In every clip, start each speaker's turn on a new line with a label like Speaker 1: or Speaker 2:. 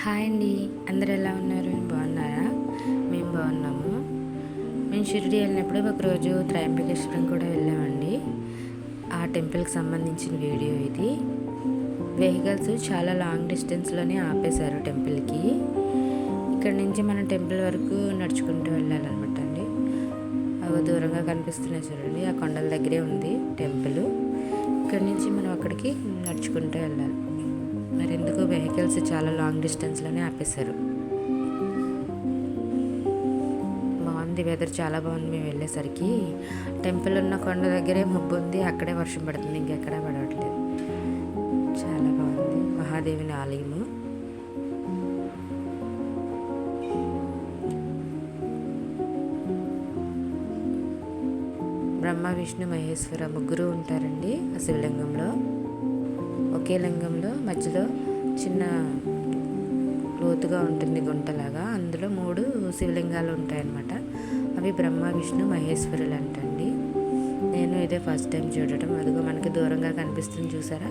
Speaker 1: Hi అండి. అందరు ఎలా ఉన్నారు? బాగున్నారా? మేము బాగున్నాము. మేము షిరిడి వెళ్ళినప్పుడు ఒకరోజు త్రయంబకేశ్వరం కూడా వెళ్ళామండి. ఆ టెంపుల్కి సంబంధించిన వీడియో ఇది. వెహికల్స్ చాలా లాంగ్ డిస్టెన్స్లోనే ఆపేశారు టెంపుల్కి. ఇక్కడ నుంచి మనం టెంపుల్ వరకు నడుచుకుంటూ వెళ్ళాలన్నమాట అండి. అవి దూరంగా కనిపిస్తున్నాయి చూడండి. ఆ కొండల దగ్గరే ఉంది టెంపుల్. ఇక్కడ నుంచి మనం అక్కడికి నడుచుకుంటూ వెళ్ళాలి. మరి ఎందుకు వెహికల్స్ చాలా లాంగ్ డిస్టెన్స్లోనే ఆపేశారు. బాగుంది వెదర్ చాలా బాగుంది. మేము వెళ్ళేసరికి టెంపుల్ ఉన్న కొండ దగ్గరే మబ్బు ఉంది. అక్కడే వర్షం పడుతుంది. ఇంకెక్కడే పడవట్లేదు. చాలా బాగుంది. మహాదేవిని ఆలయము. బ్రహ్మ విష్ణు మహేశ్వర ముగ్గురు ఉంటారండి ఆ శివలింగంలో. ఒకే లింగంలో మధ్యలో చిన్న లోతుగా ఉంటుంది గుంటలాగా అందులో మూడు శివలింగాలు ఉంటాయన్నమాట. అవి బ్రహ్మ విష్ణు మహేశ్వరులు అంటండి. నేను ఇదే ఫస్ట్ టైం చూడటం. అదిగో మనకి దూరంగా కనిపిస్తుంది చూసారా?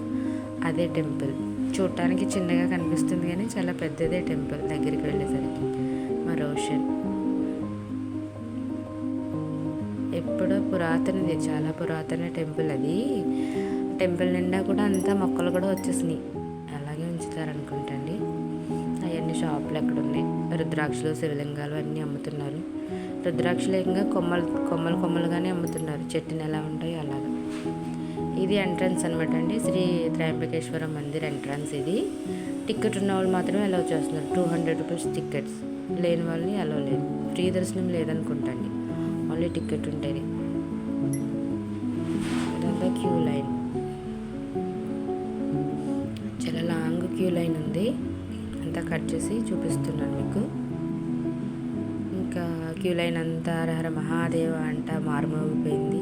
Speaker 1: అదే టెంపుల్. చూడటానికి చిన్నగా కనిపిస్తుంది కానీ చాలా పెద్దదే టెంపుల్ దగ్గరికి వెళ్ళేసరికి. మా రోషన్. ఎప్పుడో పురాతనది చాలా పురాతన టెంపుల్ అది. టెంపుల్ నిండా కూడా అంతా మొక్కలు కూడా వచ్చేసినాయి. అలాగే ఉంచుతారు అనుకుంటండి. అవన్నీ షాపులు ఎక్కడ ఉన్నాయి? రుద్రాక్షలు శివలింగాలు అన్నీ అమ్ముతున్నారు. రుద్రాక్షలు ఇంకా కొమ్మలు కొమ్మలు కొమ్మలుగానే అమ్ముతున్నారు. చెట్టుని ఎలా ఉంటాయో అలాగా. ఇది ఎంట్రన్స్ అనమాట అండి. శ్రీ త్రయంబకేశ్వర మందిర్ ఎంట్రన్స్ ఇది. టికెట్ ఉన్న వాళ్ళు మాత్రమే అలౌ చేస్తున్నారు. టూ హండ్రెడ్ రూపీస్ టికెట్స్ లేని వాళ్ళని అలౌ లేదు. ఫ్రీ దర్శనం లేదనుకుంటండి. ఓన్లీ టికెట్ ఉంటుంది ఇదంతా క్యూ లైన్ క్యూ లైన్ ఉంది. అంతా కట్ చేసి చూపిస్తున్నాను మీకు. ఇంకా క్యూ లైన్ అంతా హరహర మహాదేవ అంట మారుమోగిపోయింది.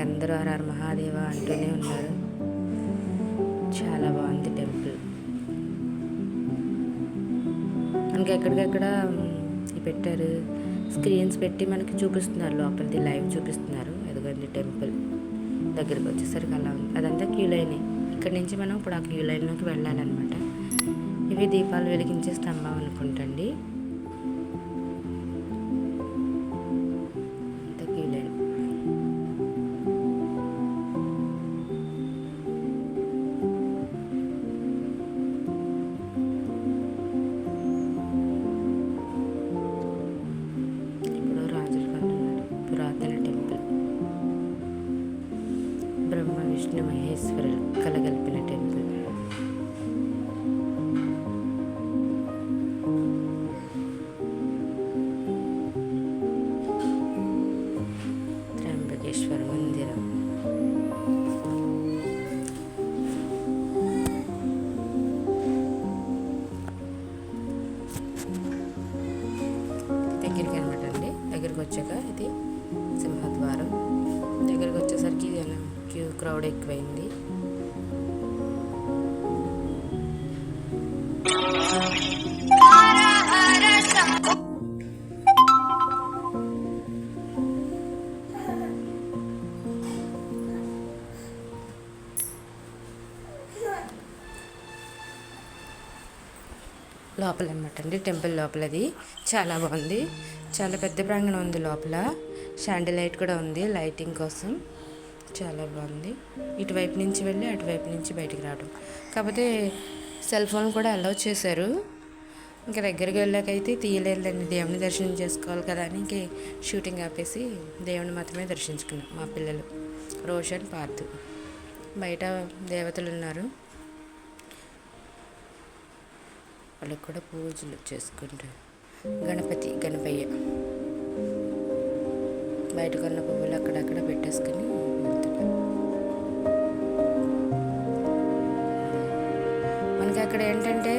Speaker 1: అందరూ హరహర మహాదేవ అంటూనే ఉన్నారు. చాలా బాగుంది టెంపుల్. మనకి ఎక్కడికెక్కడ పెట్టారు. స్క్రీన్స్ పెట్టి మనకి చూపిస్తున్నారు. లోపలిది లైవ్ చూపిస్తున్నారు. ఎదుగుంది టెంపుల్. దగ్గరికి వచ్చేసరికి అలా ఉంది. అదంతా క్యూ లైనే. ఇక్కడ నుంచి మనం ఇప్పుడు ఆ క్యూ లైన్లోకి వెళ్ళాలన్నమాట. ఇవి దీపాలు వెలిగించే స్తంభం అనుకుంటండి. బ్రహ్మ విష్ణు మహేశ్వరులు కలగలిపిన టెంపుల్. క్యూ క్రౌడ్ ఎక్కువైంది. లోపల అనమాట అండి టెంపుల్ లోపలది. చాలా బాగుంది. చాలా పెద్ద ప్రాంగణం ఉంది లోపల. శాండిల్ లైట్ కూడా ఉంది లైటింగ్ కోసం. చాలా బాగుంది. ఇటువైపు నుంచి వెళ్ళి అటువైపు నుంచి బయటికి రావడం. కాకపోతే సెల్ ఫోన్ కూడా అలౌ చేశారు. ఇంకా దగ్గరికి వెళ్ళాకైతే తీయలేదండి దేవుని దర్శనం చేసుకోవాలి కదా అని ఇంకే షూటింగ్ ఆపేసి దేవుని మాత్రమే దర్శించుకున్నాం మా పిల్లలు. రోషన్ పార్థు. బయట దేవతలు ఉన్నారు. వాళ్ళకి కూడా పూజలు చేసుకుంటారు. గణపతి గణపయ్య. బయట కొన్న పువ్వులు అక్కడక్కడ పెట్టారు. ఏంటంటే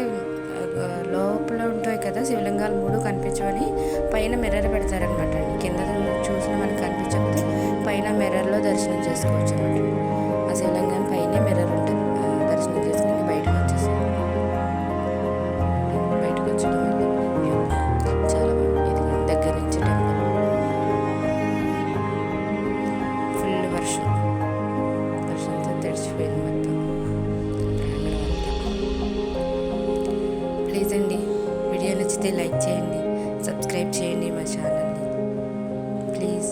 Speaker 1: లోపల ఉంటాయి కదా శివలింగాలు మూడు కనిపించవని పైన మిర్రర్ పెడతారనమాట. కింద చూసిన మనకి కనిపించకపోతే పైన మిర్రర్లో దర్శనం చేసుకోవచ్చు అనమాట ఆ శివలింగం పైన మిర్రర్ ఉంటుంది. నచ్చితే లైక్ చేయండి సబ్స్క్రైబ్ చేయండి మా ఛానల్ని. ప్లీజ్.